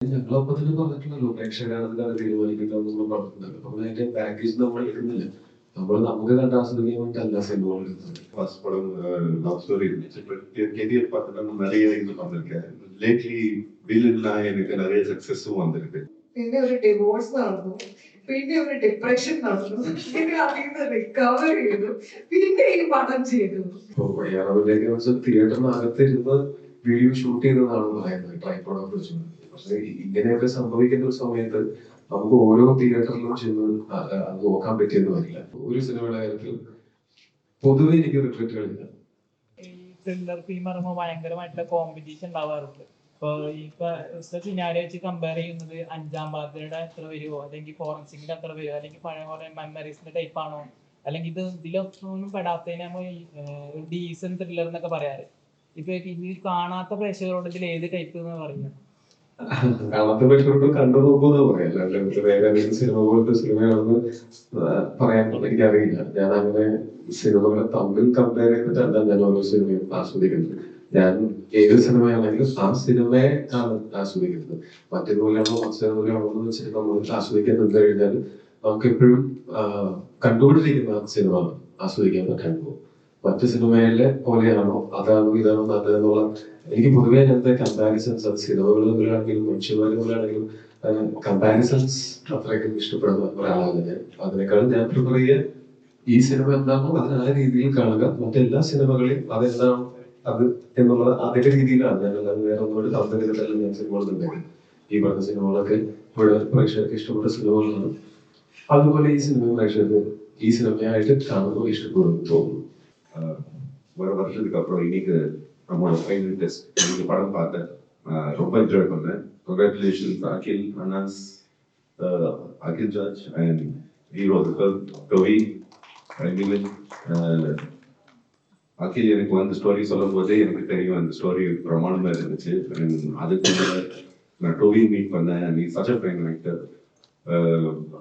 ഞങ്ങളപ്പോ തന്നെ പറഞ്ഞിട്ടുണ്ടല്ലോ പ്രേക്ഷകരാണ് തീരുമാനിക്കുന്നത് നമ്മൾ പറഞ്ഞിട്ടുണ്ടല്ലോ അപ്പൊ അതിന്റെ പാക്കേജ് നമ്മൾ എടുക്കുന്നില്ല നമ്മൾ നമുക്ക് കണ്ട് ആസ്വദിക്കാൻ വേണ്ടിയിട്ടല്ല സിനിമകൾ എടുക്കുന്നത് ஃபர்ஸ்ட் படம் லவ் ஸ்டோரி இருந்துச்சு பட் கெரியர் பார்த்தோன்னா நிறைய இது வந்திருக்கேன் லேட்லி வில்லன்னா எனக்கு நிறைய சக்சஸும் வந்திருக்கு പിന്നെ ഒരു ഡിവോഴ്സ് നടന്നു പിന്നെ ഒരു ഡിപ്രഷൻ നടന്നു പിന്നെ അതിൽ നിന്ന് റിക്കവർ ചെയ്തു പിന്നെ ഈ പടം ചെയ്തു ഇപ്പൊ വയ്യാറവിലേക്ക് വെച്ചാൽ തിയേറ്ററിനകത്ത് ഇരുന്ന് വീഡിയോ ഷൂട്ട് ചെയ്തതാണ് പറയുന്നത് ട്രൈപ്പോഡൊക്കെ വെച്ച് പക്ഷെ ഇങ്ങനെയൊക്കെ സംഭവിക്കുന്ന ഒരു സമയത്ത് നമുക്ക് ഓരോ തിയേറ്ററിലും ചെന്ന് അത് നോക്കാൻ പറ്റിയെന്ന് വരില്ല. ഒരു സിനിമയുടെ കാര്യത്തിൽ പൊതുവെ എനിക്ക് റിട്രീറ്റുകളില്ല ത്രില്ലർ ഫിലിം പറയുമ്പോൾ ഭയങ്കരമായിട്ടുള്ള കോമ്പറ്റീഷൻ ഉണ്ടാവാറുണ്ട്. ഇപ്പൊ ഇപ്പൊ സിനാരി വെച്ച് കമ്പയർ ചെയ്യുന്നത് അഞ്ചാം പാത്രയുടെ എത്ര വരുമോ അല്ലെങ്കിൽ ഫോറൻസിക്കിന്റെ എത്ര വരുമോ അല്ലെങ്കിൽ പഴയ പോലെ മെമ്മറീസിന്റെ ടൈപ്പ് ആണോ അല്ലെങ്കിൽ ഇത് ഇതിലൊന്നും പെടാത്തതിനെ നമ്മൾ ഒരു ഡീസൻ ത്രില്ലർ എന്നൊക്കെ പറയാറ്. ഇപ്പൊ ഇത് കാണാത്ത പ്രേക്ഷകരോട് ഇതിൽ ഏത് ടൈപ്പ് എന്ന് പറയുന്നത്? കാണാത്ത പറ്റുകൊണ്ട് കണ്ടു നോക്കുന്ന പറയാം. അല്ലാണ്ട് വേറെ ഏതെങ്കിലും സിനിമ പോലത്തെ സിനിമയാണെന്ന് പറയാൻ എനിക്കറിയില്ല. ഞാൻ അങ്ങനെ സിനിമകളെ തമ്മിൽ കമ്പയർ ചെയ്തിട്ടല്ല ഞാൻ ഓരോ സിനിമയും ആസ്വദിക്കുന്നത്. ഞാൻ ഏത് സിനിമയാണെങ്കിലും ആ സിനിമയെ ആണ് ആസ്വദിക്കുന്നത് മറ്റേതുപോലെയാണോ മറ്റേതുപോലെയാണോ എന്ന് വെച്ചിട്ട് നമ്മൾ ആസ്വദിക്കാൻ നിന്ന് കഴിഞ്ഞാൽ നമുക്ക് എപ്പോഴും കണ്ടുകൊണ്ടിരിക്കുന്ന സിനിമ ആസ്വദിക്കാൻ പറ്റാൻ മറ്റു സിനിമയിലെ പോലെയാണോ അതാണോ ഇതാണോ നല്ലതെന്നുള്ള എനിക്ക് പൊതുവേ അങ്ങനത്തെ കമ്പാരിസൺസ് അത് സിനിമകൾ തമ്മിലാണെങ്കിലും മനുഷ്യന്മാർ തമ്മിലാണെങ്കിലും കമ്പാരിസൺസ് അത്രയ്ക്ക് ഇഷ്ടപ്പെടുന്ന ഒരാളാണ് ഞാൻ അതിനേക്കാളും ഞാൻ പ്രിഫർ ചെയ്യുക ഈ സിനിമ എന്താണോ അത് ആ രീതിയിൽ കാണുക മറ്റെല്ലാ സിനിമകളെയും അതെന്താണോ അത് എന്നുള്ളത് അതിന്റെ രീതിയിലാണ് ഞാൻ അല്ലാതെ വേറെ ഒന്നുകൂടി കമ്പയർ ചെയ്തിട്ടല്ല ഞാൻ സിനിമകൾ ഉണ്ടാക്കുന്നത് ഈ പറഞ്ഞ സിനിമകളൊക്കെ ഇവിടെ പ്രേക്ഷകർക്ക് ഇഷ്ടപ്പെട്ട സിനിമകളാണ് അതുപോലെ ഈ സിനിമ പ്രേക്ഷകർക്ക് ഈ സിനിമയായിട്ട് കാണുമ്പോൾ ഇഷ്ടപ്പെടും തോന്നുന്നു ஆஹ் ஒரு வருஷத்துக்கு அப்புறம் இன்னைக்கு நம்மளோட ஃபைனல் டெஸ்ட். இன்னைக்கு படம் பார்த்தேன் ஆஹ் ரொம்ப என்ஜாய் பண்ணேன் congratulations Akhil Anas Akhil George and hero Kavi Milan Akhil எனக்கு வந்து ஸ்டோரி சொல்லும் போதே எனக்கு தெரியும் அந்த ஸ்டோரி பிரமாணமாக இருந்துச்சு. அதுக்கு நான் டோவி மீட் பண்ணேன். நீ such a fine actor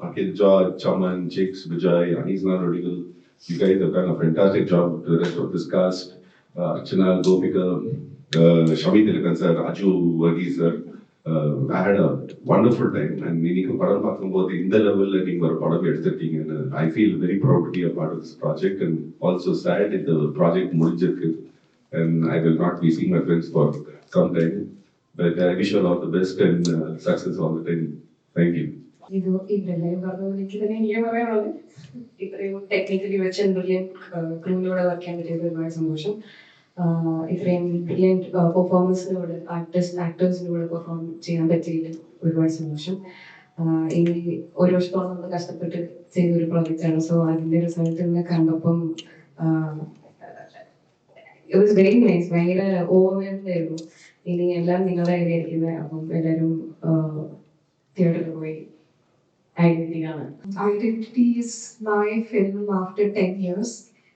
Akhil George சமன் ஜிக்ஸ் விஜய் அனீஸ்னா ரொடிகள் you guys have done a fantastic job with the rest of this cast. Uh, Archana, Gopika, uh, Shami Tilakan sir, Raju Varghese sir. Uh, I had a wonderful time and இன்னைக்கு படம் பார்க்கும்போது இந்த லெவல்ல நீங்க ஒரு படம் எடுத்திருக்கீங்கன்னு I feel very proud to be a part of this project and also sad இந்த project முடிஞ்சிருக்கு and I will not be seeing my friends for some time but I wish all the best and success all the time thank you ഇത് ഇതെല്ലാം പറഞ്ഞ പോലെ എനിക്ക് തന്നെ എനിക്ക് പറയാനുള്ളത് ഇത്രയും ടെക്നിക്കലി വെച്ച് ബ്രില്യൻ ക്രൂവിലൂടെ വർക്ക് ചെയ്യാൻ പറ്റിയത് ഒരുപാട് സന്തോഷം ആഹ് ഇത്രയും ബ്രില്യൻ പെർഫോമൻസിലൂടെ ആക്ടേഴ്സ് ആക്ടേഴ്സിലൂടെ പെർഫോം ചെയ്യാൻ പറ്റിയതിൽ ഒരുപാട് സന്തോഷം ആഹ് ഇനി ഒരു വർഷത്തോളം നമ്മൾ കഷ്ടപ്പെട്ട് ചെയ്ത ഒരു പ്രോജക്റ്റാണ് സോ അതിന്റെ റിസൾട്ട് ഇന്ന് കണ്ടപ്പം ഇറ്റ് വാസ് വെരി നൈസ് ഭയങ്കര ഓവർവെൽഡ് ആയിരുന്നു ഇനി എല്ലാം നിങ്ങളുടെ കയ്യിലായിരിക്കുന്നത് അപ്പം എല്ലാവരും തിയേറ്ററിൽ പോയി ഐഡന്റിറ്റി കാണാൻ Identity is my film after 10 years,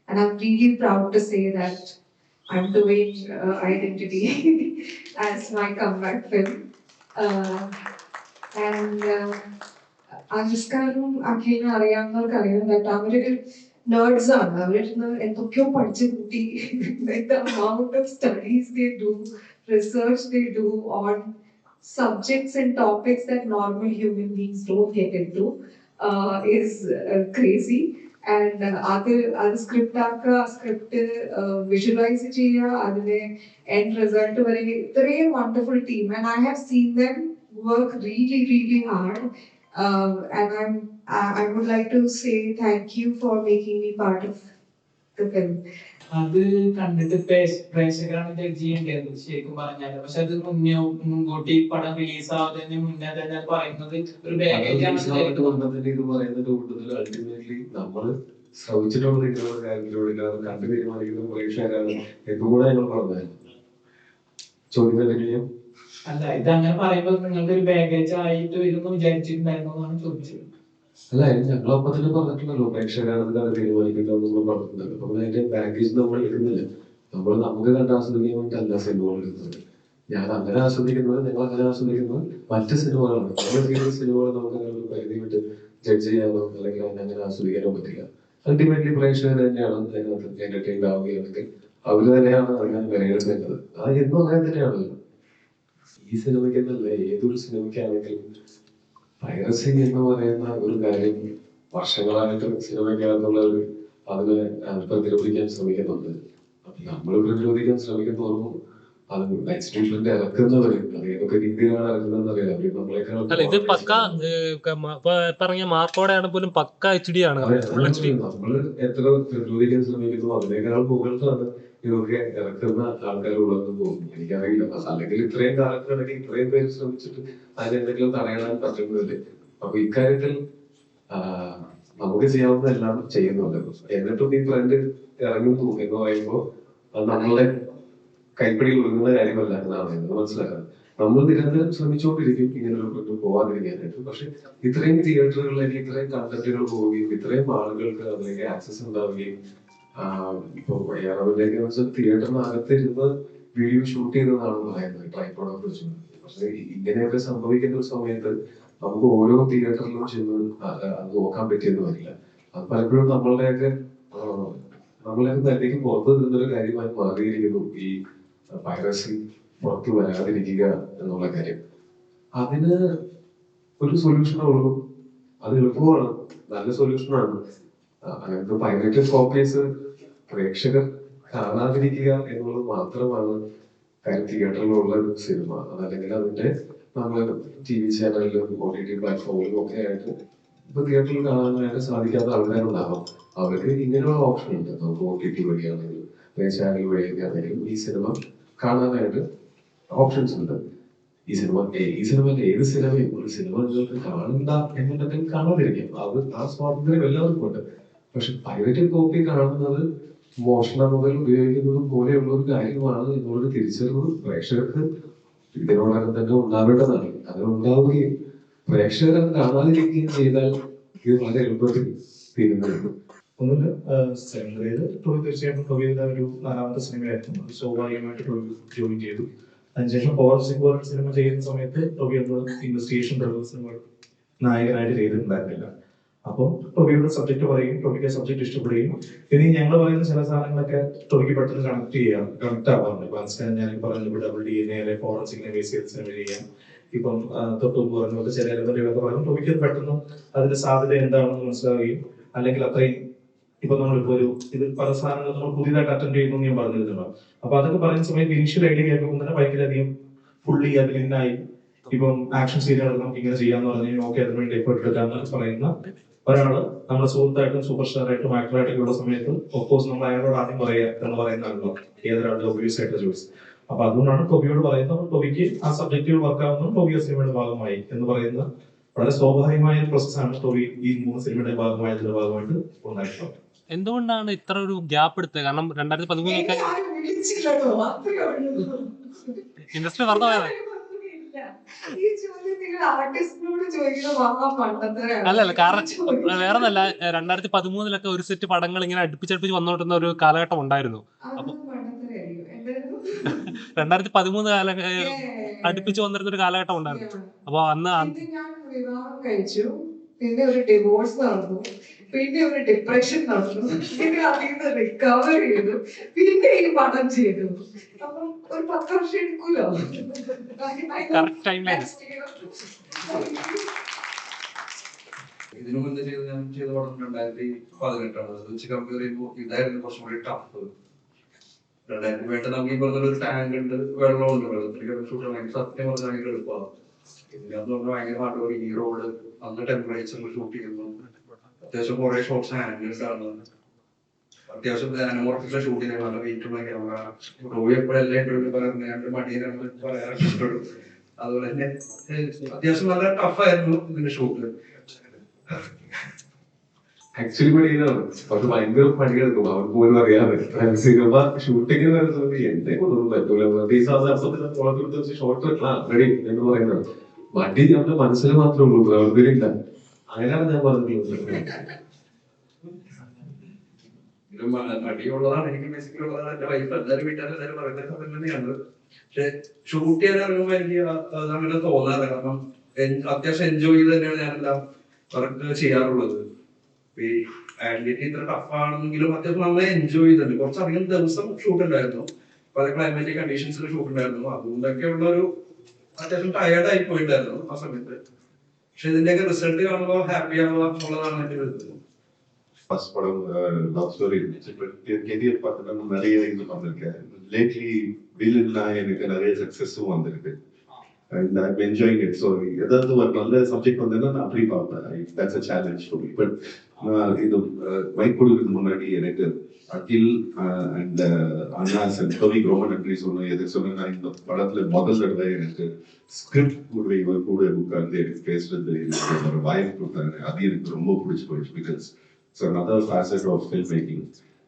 and I'm really proud to say that I'm doing uh, Identity as my comeback film. Uh, and uh, അജിസ്കാരും അഖിലിനും അറിയാവുന്നവർക്ക് അറിയാം ദാറ്റ് അവരൊരു നേർഡ്സ് ആണ് അവരിരുന്ന് എന്തൊക്കെയോ പഠിച്ചു കൂട്ടി the amount of studies they do, research they do on subjects and topics that normal human beings don't get into uh, is uh, crazy. And uh, അത് അത് script ആക്കുക ആ സ്ക്രിപ്റ്റ് വിഷ്വലൈസ് ചെയ്യുക അതിന്റെ എൻഡ് റിസൾട്ട് വരെ ഇത്രയും wonderful team and I have seen them work really really hard and I I would like to say thank you for making me part of the film. അത് കണ്ടിട്ട് പ്രേക്ഷ- പ്രേക്ഷകരാണ് judge ചെയ്യേണ്ടത്. ശരിക്കും പറഞ്ഞാൽ. പക്ഷെ അത് മുന്നേ മുൻകൂട്ടി പടം റിലീസ് ആവുന്നതിന് മുന്നേ തന്നെ പറയുന്നത് ഒരു ബാഗേജ് മനസ്സിലായിട്ട് വന്നതിന്റെ ഇത് പറയുന്നത് കൂടുതൽ അൾട്ടിമേറ്റ്ലി നമ്മൾ ശ്രമിച്ചിട്ടുള്ള നിങ്ങളുടെ കാര്യത്തിലൂടെ കണ്ടു തീരുമാനിക്കുന്ന പ്രേക്ഷകരാണ് എന്നുകൂടെ ഞങ്ങൾ പറഞ്ഞായിരുന്നു ചോദ്യം അല്ല ഇത് അങ്ങനെ പറയുമ്പോൾ നിങ്ങൾക്ക് ഒരു ബാഗേജ് ആയിട്ട് വരുന്നു വിചാരിച്ചിട്ടുണ്ടായിരുന്നു എന്നാണ് ചോദിച്ചത്. അല്ല ഞങ്ങൾ അപ്പൊ തന്നെ പറഞ്ഞിട്ടുണ്ടല്ലോ പ്രേക്ഷകരാണ് അത് തീരുമാനിക്കുന്നത് നമ്മൾ പറഞ്ഞിട്ടുണ്ടല്ലോ അപ്പൊ അതിന്റെ ബാഗേജ് നമ്മൾ എടുക്കുന്നില്ല നമ്മൾ നമുക്ക് കണ്ട് ആസ്വദിക്കാൻ വേണ്ടിയിട്ടല്ല സിനിമകൾ എടുക്കുന്നത് ഞാൻ അങ്ങനെ ആസ്വദിക്കുന്നത് ഞങ്ങൾ അങ്ങനെ ആസ്വദിക്കുന്നത് മറ്റ് സിനിമകളാണ്. നമ്മൾ സിനിമകൾ നമുക്ക് അങ്ങനെ പരിധി വിട്ട് ജഡ്ജ് ചെയ്യാനോ അല്ലെങ്കിൽ അതിനെ അങ്ങനെ ആസ്വദിക്കാനോ പറ്റില്ല. അൾട്ടിമേറ്റ്ലി പ്രേക്ഷകർ തന്നെയാണ് അതിനകത്ത് എന്റർടൈൻഡ് ആവുകയാണെങ്കിൽ അവർ തന്നെയാണ് അതിനെ വിലയിരുത്തേണ്ടത്. അത് എന്നും അങ്ങനെ തന്നെയാണല്ലോ. ഈ സിനിമയ്ക്ക് എന്നല്ല ഏതൊരു സിനിമയ്ക്കാണെങ്കിലും പൈറസി എന്ന് പറയുന്ന ഒരു കാര്യം വർഷങ്ങളായിട്ട് സിനിമയ്ക്കകത്തുള്ള ഒരു അതിനെ പ്രതിരോധിക്കാൻ ശ്രമിക്കുന്നുണ്ട്. നമ്മൾ പ്രതിരോധിക്കാൻ ശ്രമിക്കുന്നതോറും അത് അല്ല ഇത് പക്ക പറഞ്ഞ മാർക്കോടെ ആണ് പോലും പക്ക എച്ച് ഡി ആണ് എത്ര പ്രതിരോധിക്കാൻ ശ്രമിക്കുന്നു അതിനേക്കാൾ മുകളിലാണ് ഇതൊക്കെ ഇറക്കുന്ന ആൾക്കാരുള്ളതെന്ന് തോന്നുന്നു എനിക്കറിയില്ല. അല്ലെങ്കിൽ ഇത്രയും കാലത്തിനിടയ്ക്ക് ഇത്രയും പേര് ശ്രമിച്ചിട്ട് അതിനെന്തെങ്കിലും തടയാൻ പറ്റുന്നില്ലേ അപ്പൊ ഇക്കാര്യത്തിൽ ആ, നമുക്ക് ചെയ്യാവുന്നതെല്ലാം ചെയ്യുന്നുണ്ട്. എന്നിട്ടും ഈ ട്രെൻഡ് ഇറങ്ങുന്നു എന്ന് പറയുമ്പോൾ അത് നമ്മളെ കൈപ്പിടിയിൽ ഒതുങ്ങുന്ന കാര്യമല്ല എന്നാണ് എനിക്ക് മനസ്സിലാക്കുന്നത് നമ്മൾ നിരന്തരം ശ്രമിച്ചുകൊണ്ടിരിക്കും ഇങ്ങനെ ഒരു ട്രെൻഡ് പോവാതിരിക്കാനായിട്ട്. പക്ഷെ ഇത്രയും തിയേറ്ററുകളിലേക്ക് ഇത്രയും കണ്ടന്റുകൾ പോവുകയും ഇത്രയും ആളുകൾക്ക് അതിലേക്ക് ആക്സസ് ഉണ്ടാവുകയും ഇപ്പൊ ഏറവിലേക്ക് വെച്ചാൽ തിയേറ്ററിനകത്ത് ഇരുന്ന് വീഡിയോ ഷൂട്ട് ചെയ്തതാണ് പറയുന്നത് ട്രൈപ്പോടെ കുറിച്ച്. പക്ഷെ ഇങ്ങനെയൊക്കെ സംഭവിക്കുന്ന ഒരു സമയത്ത് നമുക്ക് ഓരോ തിയേറ്ററിലും ചെന്ന് അത് നോക്കാൻ പറ്റിയെന്ന് വരില്ല. അത് പലപ്പോഴും നമ്മളുടെയൊക്കെ നമ്മളെയൊക്കെ തന്നെയും പുറത്ത് നിന്നൊരു കാര്യമായി മാറിയിരിക്കുന്നു. ഈ പൈറസി പുറത്തു വരാതിരിക്കുക എന്നുള്ള കാര്യം. അതിന് ഒരു സൊല്യൂഷനേ ഉള്ളൂ. അത് എളുപ്പമാണ്. നല്ല സൊല്യൂഷനാണ് അങ്ങനത്തെ പൈറേറ്റഡ് കോപ്പീസ് പ്രേക്ഷകർ കാണാതിരിക്കുക എന്നുള്ളത് മാത്രമാണ് കാര്യം തിയേറ്ററിലുള്ള ഒരു സിനിമ. അതല്ലെങ്കിൽ അതിന്റെ നമ്മൾ ടി വി ചാനലിലും ഒ ടി ടി പ്ലാറ്റ്ഫോമിലും ഒക്കെ ആയിട്ട് ഇപ്പൊ തിയേറ്ററിൽ കാണാനായിട്ട് സാധിക്കാത്ത ആൾക്കാരുണ്ടാവാം. അവർക്ക് ഇങ്ങനെയുള്ള ഓപ്ഷൻ ഉണ്ട്. നമുക്ക് ഒ ടി ടി വഴിയാണെങ്കിലും ചാനൽ വഴിയൊക്കെ ആണെങ്കിലും ഈ സിനിമ കാണാനായിട്ട് ഓപ്ഷൻസ് ഉണ്ട്. ഈ സിനിമ ഈ സിനിമയിലെ ഏത് സിനിമയും ഒരു സിനിമ നിങ്ങൾക്ക് കാണണ്ട എന്നുണ്ടെങ്കിൽ കാണാതിരിക്കാം. അത് ആ സ്വാതന്ത്ര്യം എല്ലാവർക്കും ഉണ്ട്. പക്ഷെ പൈററ്റഡ് കോപ്പി കാണുന്നത് മോഷണ മുതൽ ഉപയോഗിക്കുന്നതും പോലെയുള്ള ഒരു കാര്യമാണ് എന്നുള്ളൊരു തിരിച്ചറിവ് പ്രേക്ഷകർക്ക് ഇതിനോടകം തന്നെ ഉണ്ടാവേണ്ടതാണ്. അത് ഉണ്ടാവുകയും പ്രേക്ഷകർ കാണാതിരിക്കുകയും ചെയ്താൽ ഇത് വളരെ എളുപ്പത്തിൽ തീരുന്നതാണ് ഒന്നുമില്ല സെമിനറിയിൽ ടോയ് തീർച്ചയായിട്ടും ടോയുടെ ഒരു നാലാമത്തെ സിനിമയായിരുന്നു. അത് സ്വാഭാവികമായിട്ട് ടോയ് ജോയിൻ ചെയ്തു. അതിനുശേഷം ഫോറൻസിക് വർക്ക് സിനിമ ചെയ്യുന്ന സമയത്ത് ടോബി അന്ന് ഇൻവെസ്റ്റിഗേഷൻ ത്രില്ലർ സിനിമ നായകനായിട്ട് ചെയ്തിട്ടുണ്ടായിരുന്നില്ല. അപ്പം ടോബിയുടെ സബ്ജക്ട് പറയും ടോബിക്ക് സബ്ജക്ട് ഇഷ്ടപ്പെടുകയും. ഇനി ഞങ്ങൾ പറയുന്ന ചില സാധനങ്ങളൊക്കെ ടോബിക്ക് പെട്ടെന്ന് കണക്ട് ചെയ്യാം കണക്ട് ആവാറുണ്ട്. ഇപ്പൊ അൻസ്കാൻ ഞാൻ പറഞ്ഞു ഡബിൾ ഡി എൻ എ ഫോറൻസിക്കിനെ ബേസ് ചെയ്ത് സിനിമ ചെയ്യാം. ഇപ്പം തൊട്ട് പറഞ്ഞ പോലെ ചില എലമെന്റുകളൊക്കെ ടോബിക്ക് പെട്ടെന്ന് അതിന്റെ സാധ്യത എന്താണെന്ന് മനസ്സിലാവുകയും അല്ലെങ്കിൽ അത്രയും ഇപ്പൊ നമ്മളിപ്പോ ഒരു ഇത് പല സാധനങ്ങൾ നമ്മൾ പുതിയതായിട്ട് അറ്റൻഡ് ചെയ്യുന്നു ഞാൻ പറഞ്ഞിരുന്നല്ലോ അപ്പൊ അതൊക്കെ പറയുന്ന സമയത്ത് ഇനിഷ്യൽ ഐഡിയ കേൾക്കുമ്പോൾ തന്നെ ഭയങ്കരധികം ഫുള്ളി അതിൽ ഇന്നായി. ഇപ്പം ആക്ഷൻ സീരിയലുകൾ നമുക്ക് ഇങ്ങനെ ചെയ്യാന്ന് പറഞ്ഞു ഓക്കെ അതിന് വേണ്ടി എഫേർട്ട് എടുക്കാന്ന് പറയുന്ന ഒരാൾ നമ്മുടെ സുഹൃത്തായിട്ടും സൂപ്പർ സ്റ്റാർ ആയിട്ടും ആക്ടറായിട്ടൊക്കെ ഉള്ള സമയത്ത് ഒഫ്കോഴ്സ് നമ്മൾ അയാളോട് ആദ്യം പറയുക എന്ന് പറയുന്നതാണല്ലോ ഏതൊരാളുടെ ഒബ്വിയസ് ആയിട്ടുള്ള ചോയ്സ് അപ്പൊ അതുകൊണ്ടാണ് ടോബിയോട് പറയുന്നത്. ടോബിക്ക് ആ സബ്ജക്റ്റുകൾ വർക്ക് ടോബി ആ സിനിമയുടെ ഭാഗമായി എന്ന് പറയുന്ന വളരെ സ്വാഭാവികമായ പ്രോസസ്സാണ് ടോബി ഈ മൂന്ന് സിനിമയുടെ ഭാഗമായതിന്റെ ഭാഗമായിട്ട് ഉണ്ടായിട്ടുള്ളത്. എന്തുകൊണ്ടാണ് ഇത്ര ഒരു ഗ്യാപ്പ് എടുത്തത്? കാരണം രണ്ടായിരത്തി പതിമൂന്നൊക്കെ. ഇൻഡസ്ട്രി പറഞ്ഞു പോയത്. അല്ലല്ല കാരണം വേറെ നല്ല രണ്ടായിരത്തി പതിമൂന്നിലൊക്കെ ഒരു സെറ്റ് പടങ്ങൾ ഇങ്ങനെ അടുപ്പിച്ചടുപ്പിച്ച് വന്നോട്ടുന്ന ഒരു കാലഘട്ടം ഉണ്ടായിരുന്നു. അപ്പൊ? രണ്ടായിരത്തി പതിമൂന്ന് കാല അടുപ്പിച്ച് വന്നിരുന്ന ഒരു കാലഘട്ടം ഉണ്ടായിരുന്നു. അപ്പൊ അന്ന് വിവാഹം കഴിച്ചു. പിന്നെ ഒരു ഡിവോഴ്സ് നടന്നു. പിന്നെ ഒരു ഡിപ്രഷൻ നടന്നു പിന്നെ അതിൽ നിന്ന് റിക്കവർ ചെയ്തു. പിന്നെ ഈ പടം ചെയ്തു. അപ്പം ഒരു പത്ത് വർഷം എടുക്കൂലോ. ഇതിനു മുന്നേ ചെയ്ത് ഞാൻ ചെയ്ത പടം രണ്ടായിരത്തി പതിനെട്ടാണ്. അത് വെച്ച് കമ്പയർ ചെയ്യുമ്പോൾ ഇതായിരുന്നു കുറച്ചും കൂടി ടഫ് രണ്ടായിരത്തി വേണ്ട നമുക്ക് ഈ പറഞ്ഞ ഒരു ടാങ്ക് ഉണ്ട് വെള്ളമുണ്ട് വെള്ളത്തിൽ ഷൂട്ട് ആണെങ്കിൽ സത്യം പറഞ്ഞാൽ ഭയങ്കര എളുപ്പമാണ്. ഇതിനകത്ത് പറഞ്ഞാൽ ഭയങ്കര ഹാർഡ് വർക്ക് ഈ റോഡ് അന്ന് ടെമ്പറേച്ചറിൽ ഷൂട്ട് ചെയ്യുന്നു. അത്യാവശ്യം കുറെ ഷോട്ട്സ് ആനിമൽസ് ആണ് അത്യാവശ്യം അനമോർഫിലെ ഷൂട്ട് ചെയ്യാൻ നല്ല വെയിറ്റുള്ള ക്യാമറ റോവി എപ്പോഴെല്ലാം ഇട്ടു പറയുന്നത് മടിയാണ് പറയാറൊക്കെ ഇഷ്ടപ്പെടും. അതുപോലെ തന്നെ അത്യാവശ്യം നല്ല ടഫായിരുന്നു ഇതിന്റെ ഷൂട്ട് ആക്ച്വലി പണിയാണ് പക്ഷെ ഭയങ്കര പണിയെടുക്കും അവർക്ക് പോലും അറിയാതെ. സിനിമ ഷൂട്ടിങ്ങിന് വരുന്ന സമയത്ത് എന്നെ കൊണ്ടൊന്നും പറ്റൂല. ഈ സാധാരണ കുളത്തെടുത്ത് ഷോർട്ട് ആ റെഡി എന്ന് പറയുന്നത്. മടി നമ്മുടെ മനസ്സിൽ മാത്രമേ ഉള്ളൂ. പ്രവർത്തിയില്ല അങ്ങനെയാണ് ഞാൻ മ- മടിയുള്ളതാണ് എനിക്ക് ബേസിക്കലി ഉള്ളതാണ്. എന്റെ വൈഫ് എല്ലാവരും വീട്ടുകാരും എല്ലാവരും പറയുന്നത് തന്നെയാണ്. പക്ഷെ ഷൂട്ട് ചെയ്യാൻ ഇറങ്ങുമ്പോൾ എനിക്ക് അങ്ങനെ തോന്നാറ് കാരണം അത്യാവശ്യം എൻജോയ് ചെയ്ത് തന്നെയാണ് ഞാനെല്ലാം വർക്ക് ചെയ്യാറുള്ളത്. ഈ ഇത്ര ടഫ് ആണെങ്കിലും അത്യാവശ്യം നമ്മൾ എൻജോയ് ചെയ്തിട്ടുണ്ട്. കുറച്ചധികം ദിവസം ഷൂട്ട് ഉണ്ടായിരുന്നു. പല ക്ലൈമാറ്റിക് കണ്ടീഷൻസിൽ ഷൂട്ട് ഉണ്ടായിരുന്നു. അതുകൊണ്ടൊക്കെ ഉള്ള ഒരു അത്യാവശ്യം ടയേർഡ് ആയി പോയിട്ടായിരുന്നു ആ സമയത്ത്. പക്ഷെ ഇതിന്റെയൊക്കെ റിസൾട്ട് കാണുമ്പോൾ ഹാപ്പി ആവുക എന്നുള്ളതാണ് എന്റെ ഒരു ഇത് ஃபர்ஸ்ட் படம் லவ் ஸ்டோரி இருந்துச்சு பட் என் கெரியர் பார்த்தோன்னா நிறைய இது வந்திருக்கேன் லேட்லி வில்லன்னா எனக்கு நிறைய சக்ஸஸும் வந்திருக்கு and I enjoying it so ஏதாவது ஒரு நல்ல சப்ஜெக்ட் வந்ததுன்னா நான் அப்படி பார்ப்பேன் that's a challenge for me but இது மைக் கொடுக்கறதுக்கு முன்னாடி எனக்கு அகில் அண்ட் அண்ணா அண்ட் கவி ரொம்ப நன்றி சொன்னேன் எது சொன்னேன்னா இந்த படத்துல முதல் தடவை எனக்கு ஸ்கிரிப்ட் கூட இவர் கூட உட்கார்ந்து எனக்கு பேசுறது எனக்கு ஒரு வாய்ப்பு கொடுத்தாங்க. அது எனக்கு ரொம்ப பிடிச்சி போயிடுச்சு because so another facet of film making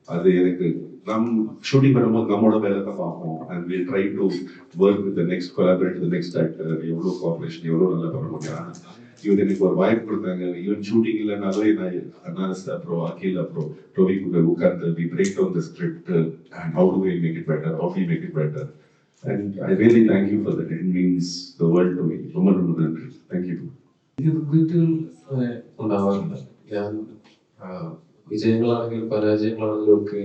அது எனக்கு நம் ஷூட்டிங் பண்ணும்போது நம்மளோட வேலை தான் பார்ப்போம் and will try to work with next collaborate the next actor எவ்வளோ கோஆப்ரேஷன் எவ்வளோ நல்லா பண்ண முடியும் இவர் எனக்கு ஒரு வாய்ப்பு கொடுத்தாங்க ஈவன் ஷூட்டிங் இல்லைனாலே நான் அண்ணாஸ் அப்புறம் அகில் அப்புறம் டோவி கூட உட்கார்ந்து we break down the script and how do we make it better how we make it better and I really thank you for that it means the world to me ரொம்ப ரொம்ப நன்றி thank you ഇത് വീട്ടിൽ ഏഹ്, ഉണ്ടാവാറുണ്ട് ഞാൻ ആ, വിജയങ്ങളാണെങ്കിലും പരാജയങ്ങളാണെങ്കിലും ഒക്കെ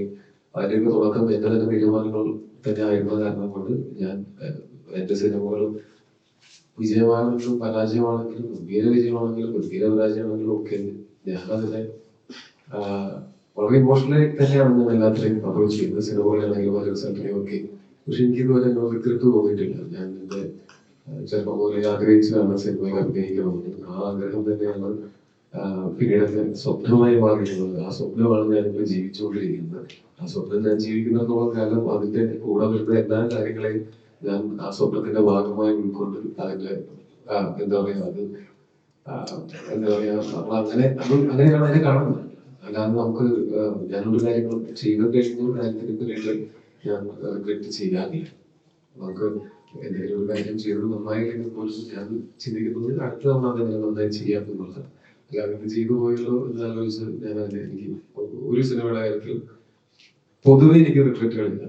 അതിലേക്ക് തുടക്കം എന്റെ തന്നെ തീരുമാനങ്ങൾ തന്നെ ആയിരുന്ന കാരണം കൊണ്ട് ഞാൻ എന്റെ എന്റെ സിനിമകളും വിജയമാണെങ്കിലും പരാജയമാണെങ്കിലും ഗംഭീര വിജയമാണെങ്കിലും ഗംഭീര പരാജയമാണെങ്കിലും ഒക്കെ ഞാൻ അതിനെ വളരെ ഇമോഷണലി തന്നെയാണ് ഞാൻ എല്ലാത്തിനെയും അപ്രോച്ച് ചെയ്യുന്നത്. സിനിമകളാണെങ്കിലും പല റിസൾട്ടിനെയും ഒക്കെ. പക്ഷെ എനിക്ക് എന്നോട് റിഗ്രറ്റ് തോന്നിയിട്ടില്ല. ഞാൻ എന്റെ ആ, ചെറുപ്പം മുതലേ ആഗ്രഹിച്ചതാണ് സിനിമയിൽ അഭിനയിക്കണമെന്ന്. ആ ആഗ്രഹം തന്നെയാണ് പിന്നീട് സ്വപ്നമായി മാറിയിരുന്നത് ആ സ്വപ്നമാണ് ഇപ്പൊ ജീവിച്ചുകൊണ്ടിരിക്കുന്നത്. ആ സ്വപ്നം ഞാൻ ജീവിക്കുന്നിടത്തോളം കാലം അതിന്റെ കൂടെ വരുന്ന എല്ലാ കാര്യങ്ങളെയും ഞാൻ ആ സ്വപ്നത്തിന്റെ ഭാഗമായി ഉൾക്കൊണ്ട് അതിന്റെ എന്താ പറയാ അത് എന്താ പറയാ നമ്മൾ അങ്ങനെ അത് അങ്ങനെയാണ് അതിനെ കാണുന്നത്. അല്ലാതെ നമുക്ക് ഞാനൊരു കാര്യങ്ങൾ ചെയ്ത് കഴിഞ്ഞ ഞാൻ റിഗ്രറ്റ് ചെയ്യാറില്ല. നമുക്ക് എന്തെങ്കിലും ഒരു കാര്യം ചെയ്തത് നന്നായില്ലെങ്കിൽ പോലും ഞാൻ ചിന്തിക്കുന്നത് അടുത്ത തവണ അതെങ്ങനെ നന്നായി ചെയ്യാം എന്നുള്ളതാണ് അല്ലാതെ ചെയ്തു പോയല്ലോ എന്നാലോചിച്ച് ഞാൻ അതിനെ എനിക്ക് ഒരു സിനിമയുടെ കാര്യത്തിൽ പൊതുവെ എനിക്ക് റിഗ്രറ്റുകളില്ല